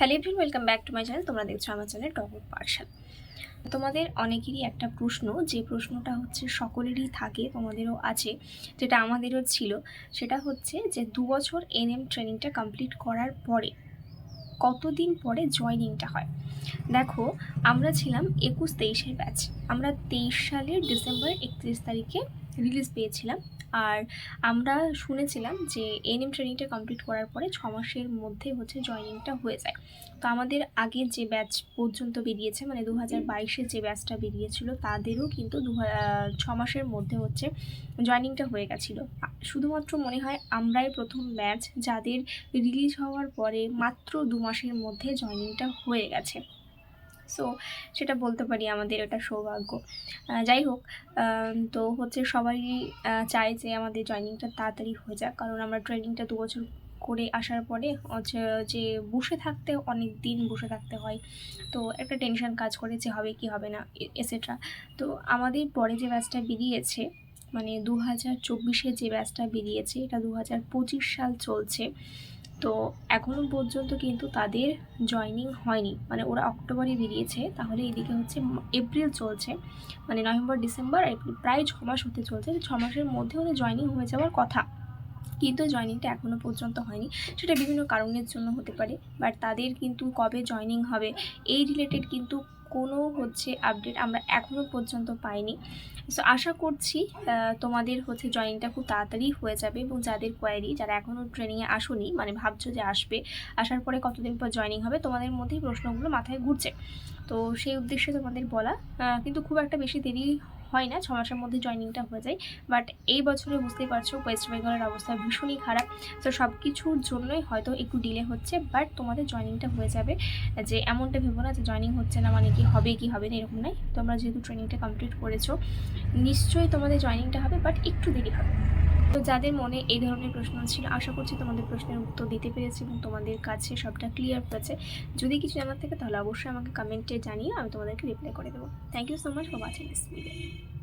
Hello everyone welcome back to my channel তোমরা দেখছ আমার চ্যানেল টপ পার্সাল তোমাদের অনেকেরই একটা প্রশ্ন, যে প্রশ্নটা হচ্ছে সকলেরই থাকে, তোমাদেরও আছে, যেটা আমাদেরও ছিল, সেটা হচ্ছে যে দু বছর এনএম ট্রেনিংটা কমপ্লিট করার পরে কতদিন পরে জয়নিংটা হয়? দেখো, আমরা ছিলাম একুশ তেইশের ব্যাচ আমরা তেইশ সালের ডিসেম্বর একত্রিশ তারিখে রিলিজ পেয়েছিলাম। আর আমরা শুনেছিলাম যে এনএম ট্রেনিংটা কমপ্লিট করার পরে ছ মাসের মধ্যে হচ্ছে জয়নিংটা হয়ে যায়। তো আমাদের আগে যে ব্যাচ পর্যন্ত বেরিয়েছে মানে দু হাজার বাইশে যে ব্যাচটা বেরিয়েছিল, তাদেরও কিন্তু দু ছ মাসের মধ্যে হচ্ছে জয়নিংটা হয়ে গেছিল। শুধুমাত্র মনে হয় আমরাই প্রথম ব্যাচ যাদের রিলিজ হওয়ার পরে মাত্র দু মাসের মধ্যে জয়নিংটা হয়ে গেছে। সো সেটা বলতে পারি আমাদের এটা সৌভাগ্য। যাই হোক তো হচ্ছে সবাই চায় যে আমাদের জয়নিংটা তাড়াতাড়ি হয়ে যাক। কারণ আমরা ট্রেনিংটা দু বছর করে আসার পরে হচ্ছে যে বসে থাকতে অনেক দিন বসে থাকতে হয়। তো একটা টেনশন কাজ করে যে হবে কি হবে না এসেট্রা তো আমাদের পরে যে ব্যাচটা বেরিয়েছে মানে দু হাজার চব্বিশে যে ব্যাচটা বেরিয়েছে, এটা দু হাজার পঁচিশ সাল চলছে। তো এখনও পর্যন্ত কিন্তু তাদের জয়নিং হয়নি। মানে ওরা অক্টোবরে বেরিয়েছে, তাহলে এদিকে হচ্ছে এপ্রিল চলছে। মানে নভেম্বর ডিসেম্বর প্রায় ছ মাস হতে চলছে, ছ মাসের মধ্যে ওদের জয়নিং হয়ে যাওয়ার কথা। কিন্তু জয়নিংটা এখনও পর্যন্ত হয়নি। সেটা বিভিন্ন কারণের জন্য হতে পারে বাট তাদের কিন্তু কবে জয়নিং হবে, এই রিলেটেড কিন্তু কোনো হচ্ছে আপডেট আমরা এখনও পর্যন্ত পাইনি। সো আশা করছি তোমাদের হচ্ছে জয়েনিংটা খুব তাড়াতাড়ি হয়ে যাবে এবং যাদের কোয়ারি যারা এখনও ট্রেনিংয়ে আসোনি মানে ভাবছ যে আসবে, আসার পরে কতদিন পর জয়েনিং হবে, তোমাদের মধ্যেই প্রশ্নগুলো মাথায় ঘুরছে। তো সেই উদ্দেশ্যে তোমাদের বলা কিন্তু খুব একটা বেশি দেরি হয় না, ছ মাসের মধ্যে জয়নিংটা হয়ে যায়। বাট এই বছরে বুঝতেই পারছ ওয়েস্ট বেঙ্গলের অবস্থা ভীষণই খারাপ। তো সব কিছুর জন্যই হয়তো একটু ডিলে হচ্ছে বাট তোমাদের জয়নিংটা হয়ে যাবে। যে এমনটা ভেবো না যে জয়নিং হচ্ছে না মানে কি হবে কি হবে না, এরকম নাই তোমরা যেহেতু ট্রেনিংটা কমপ্লিট করেছ, নিশ্চয়ই তোমাদের জয়নিংটা হবে বাট একটু দেরি হবে। তো যাদের মনে এই ধরনের প্রশ্ন ছিল, আশা করছি তোমাদের প্রশ্নের উত্তর দিতে পেরেছি এবং তোমাদের কাছে সবটা ক্লিয়ার হয়েছে। যদি কিছু জানার থাকে তাহলে অবশ্যই আমাকে কমেন্টে জানিয়ে আমি তোমাদেরকে রিপ্লাই করে দেবো। Thank you so much for watching this video